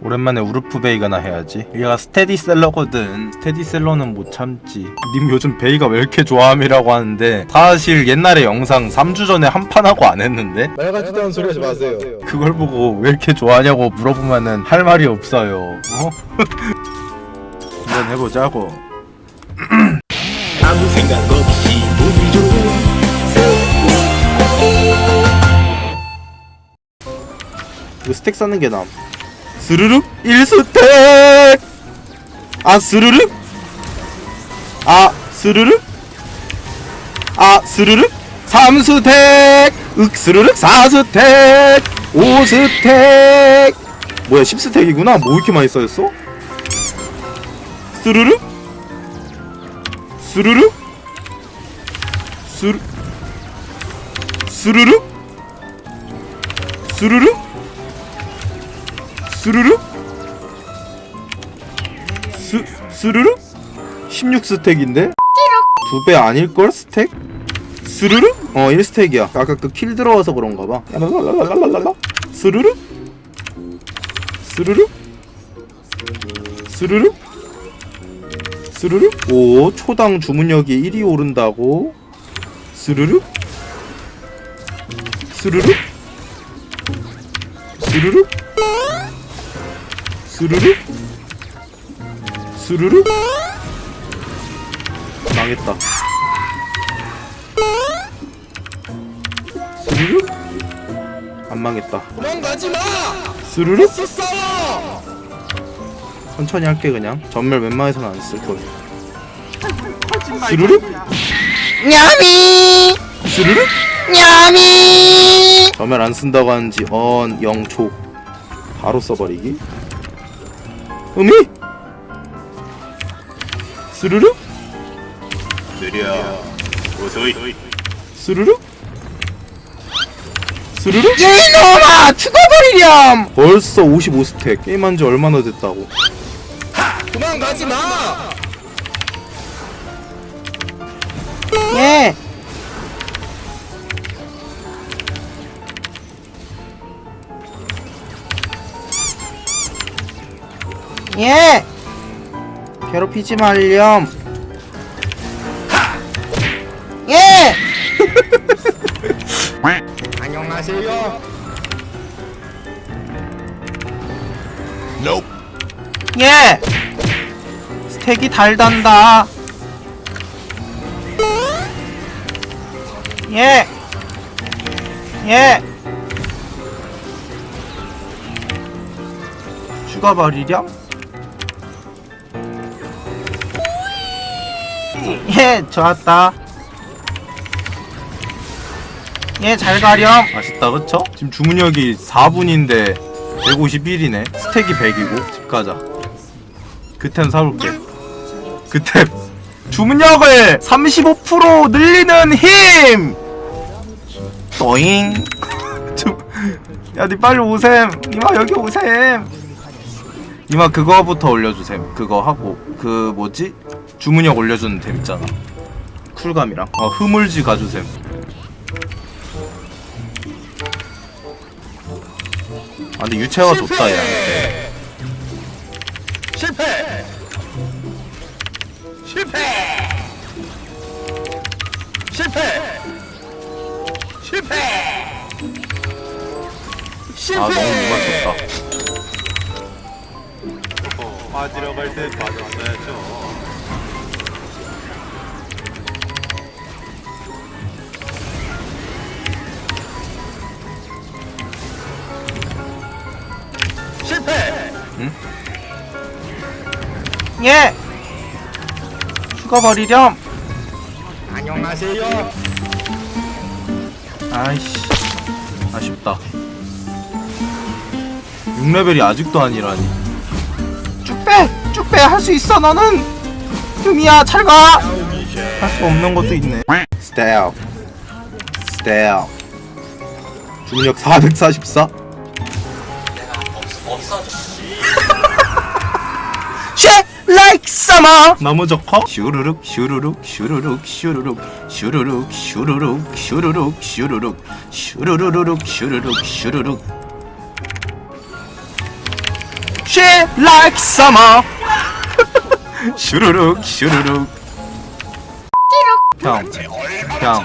오랜만에 우르프 베이가나 해야지. 얘가 스테디셀러거든. 스테디셀러는 못 참지. 님 요즘 베이가 왜 이렇게 좋아함이라고 하는데 사실 옛날에 영상 3주 전에 한 판 하고 안 했는데? 말 같지도 않은 소리 하지 마세요. 그걸 보고 왜 이렇게 좋아하냐고 물어보면은 할 말이 없어요. 어? 한번 해보자고. 아무 생각 없이 우리 좋은 이거 스택 쌓는 게 나음 스르륵 1스택! 아 스르륵 아 스르륵 아 스르륵 3스택! 윽 스르륵 4스택! 5스택! 뭐야 10스택이구나? 뭐 이렇게 많이 쌓였어? 스르륵 스르륵 스르 스르륵 스르륵 스르륵 스 스르륵 16스택인데 두 배 아닐걸 스택? 스르륵? 어 1스택이야 아까 그 킬 들어와서 그런가 봐. 스르륵? 스르륵? 스르륵? 스르륵? 오 초당 주문력이 1이 오른다고 스르륵? 스르륵? 스르륵? 스르륵? 스르륵? 망했다. 스르륵? 안 망했다. 도망가지 마. 스르륵? 또 싸워. 천천히 할게 그냥. 전멸 웬만해서는 안 쓸 거야. 스르륵? 야미 스르륵? 야미 전멸 안 쓴다고 하는지 언 영초 바로 써버리기. 음이? 스르륵? 느려. 오소이. 스르륵? 스르륵? 이놈아 죽어버리렴 벌써 55스택 게임한 지 얼마나 됐다고 도망가지 마. 예 예. 괴롭히지 말렴. 예. 안녕하세요. 예. 스택이 달단다. 예. 예. 죽어버리렴. 예, 좋았다. 예, 잘 가렴. 아쉽다 그쵸? 지금 주문력이 4분인데 151이네. 스택이 100이고 집 가자. 그템 사올게. 그템. 주문력을 35% 늘리는 힘! 또잉. 야니 빨리 오셈. 이마 여기 오셈 이마 그거부터 올려주셈 그거 하고 그 뭐지 주문력 올려주는 템 있잖아 쿨감이랑 어 흐물지 가주셈 아 근데 유채가 좋다 야 실패. 실패. 실패. 실패. 실패. 아 너무 못 맞췄다 빠지러 갈 때 빠졌어야죠. 실패. 예. 죽어버리렴. 안녕하세요. 아이씨 아쉽다 6레벨이 아직도 아니라니 쭉 빼. 쭉 빼. 할 수 있어 너는. 흠이야 잘 가. 할 수 없는 것도 있네 스텝 스텝 주문력 444 쉐 like summer. 나무 적화 슈르륵 슈르륵 슈르륵 슈르륵 슈르륵 슈르륵 슈르륵 슈르륵 슈르르륵 슈르륵 슈르륵 She like summer 슈루룩 슈루룩 형, 형,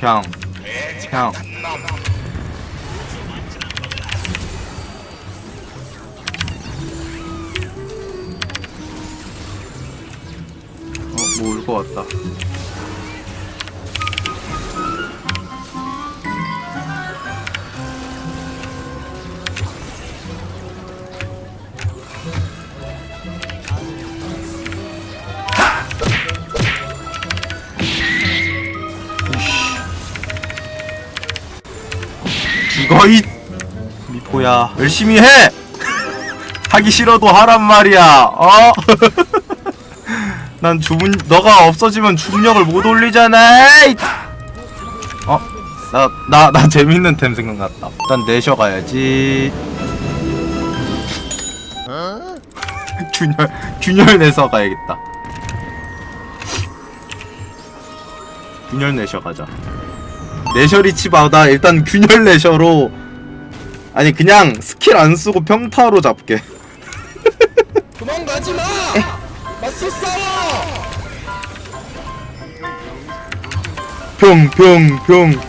형, 형. 어, 뭐 올 것 같다. 이 미포야. 열심히 해. 하기 싫어도 하란 말이야. 어? 난 주문 너가 없어지면 주문력을 못 올리잖아. 이. 어? 나 나 나 재밌는 템 생각났다. 일단 내셔 가야지. 균열 균열 내서 가야겠다. 균열 내셔 가자 내셔 리 치바다 일단 균열 내셔로 아니 그냥 스킬 안 쓰고 평타로 잡게. 도망가지 마! 맞서 싸워! 평평평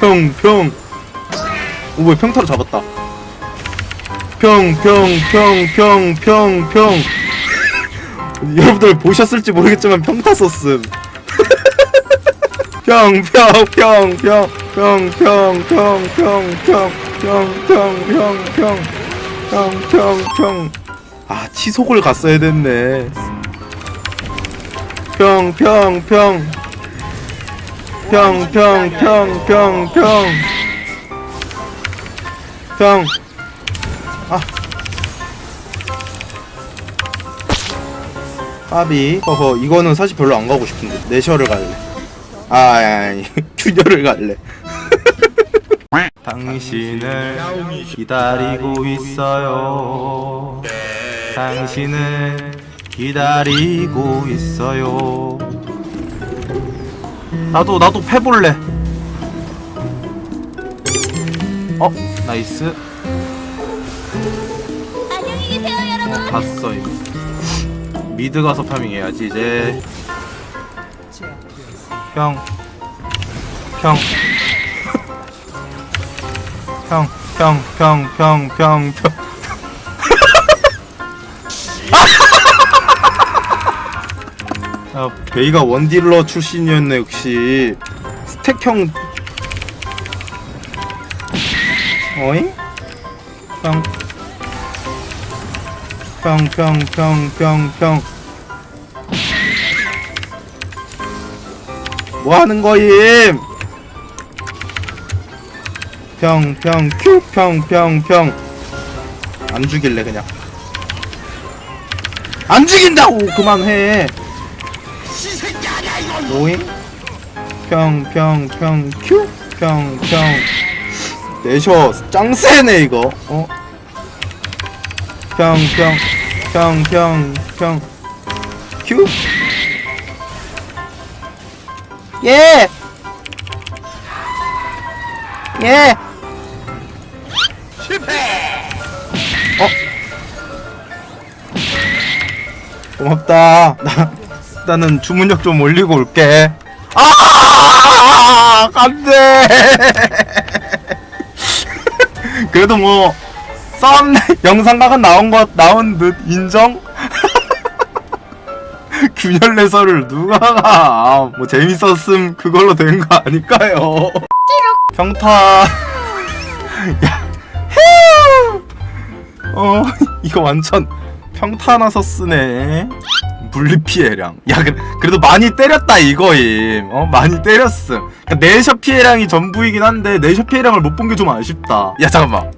평평 오왜 평타로 잡았다. 평평평평평평 여러분들 보셨을지 모르겠지만 평타 썼음 평평평평평평평평평평평평평 아 치속을 갔어야 됐네 평평평 평평평평평 평 아. 까비 허허 이거는 사실 별로 안 가고 싶은데. 내셔를 갈래. 아 아니. 균열을 갈래. 당신을 기다리고 있어요. 당신을 기다리고 있어요. 나도 나도 패볼래. 어 나이스. 안녕히 계세요, 여러분. 봤어 이거 미드 가서 파밍해야지 이제 형 형. 형, 형, 형, 형, 형, 형. 아, 베이가 원딜러 출신이었네 역시 스택형 어잉? 형, 평, 평, 평, 평, 평. 뭐 하는 거임? 평, 평, 큐, 평, 평, 평. 안 죽일래, 그냥. 안 죽인다고! 그만해! 뭐임? 평, 평, 평, 큐, 평, 평. 내셔, 짱 세네, 이거. 어? 평, 평, 평, 평, 평. 큐? 예! 예! 실패! 어? 고맙다. 나, 나는 주문력 좀 올리고 올게. 아! 안 돼! 그래도 뭐, 썸 영상각은 나온 것 나온 듯 인정? 균열 내서를 누가 가? 뭐 재밌었음 그걸로 된 거 아닐까요? 평타. 야, 휴! 어 이거 완전 평타 나서 쓰네. 물리 피해량. 야 그, 그래도 많이 때렸다 이거임. 어 많이 때렸음. 그러니까 내셔 피해량이 전부이긴 한데 내셔 피해량을 못 본 게 좀 아쉽다. 야 잠깐만.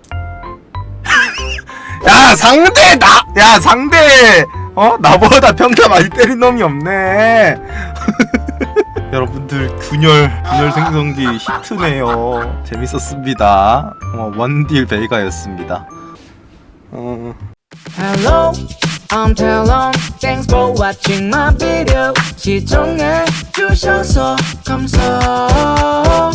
야 상대 나 야 상대 어 나보다 평타 많이 때린 놈이 없네 여러분들 균열 균열 생성기 히트네요 재밌었습니다 어, 원딜 베이가였습니다 어. Hello, I'm Talon. Thanks for watching my video. 시청해 주셔서 감사합니다.